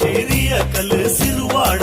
ಚೇರಿಯ ಕಲೆ ಸಿರುವಾಡ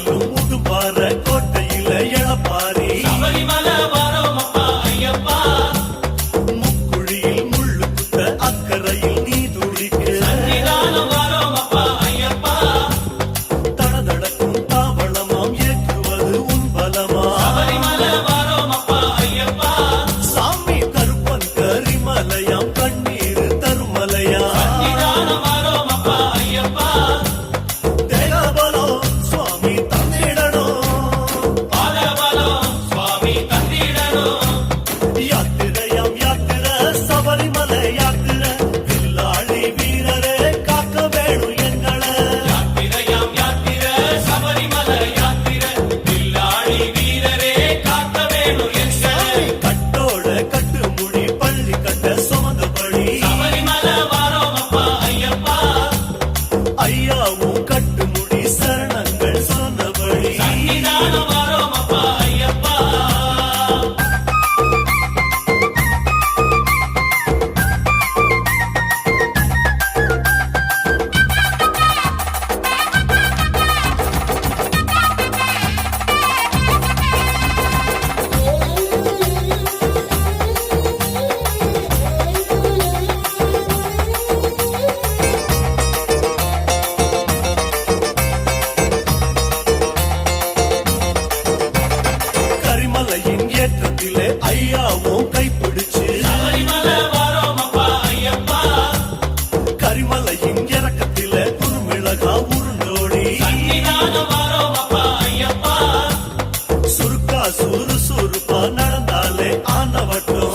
சுறுசுறுப்பா நடந்தாலே ஆனவட்டம்.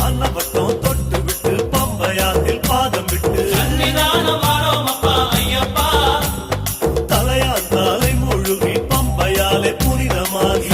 ஆனவட்டம் தொட்டு விட்டு பம்பையாத்தில் பாதம் விட்டு. தலையாந்தாலை முழுகி பம்பையாலே புனிதமாகி.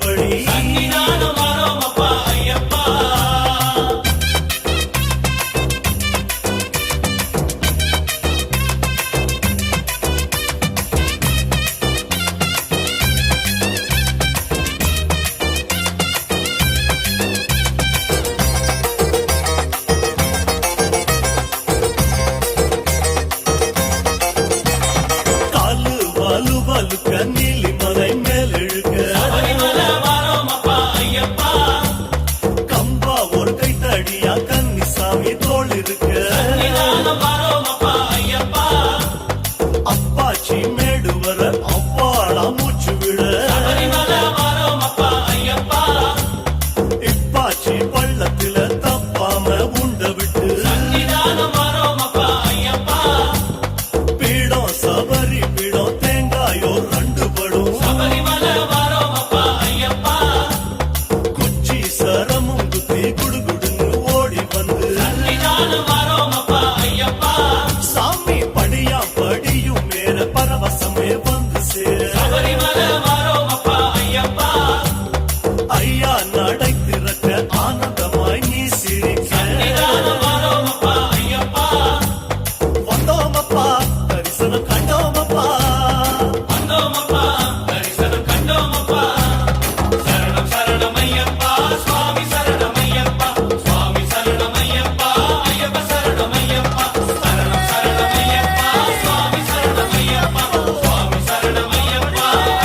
పడి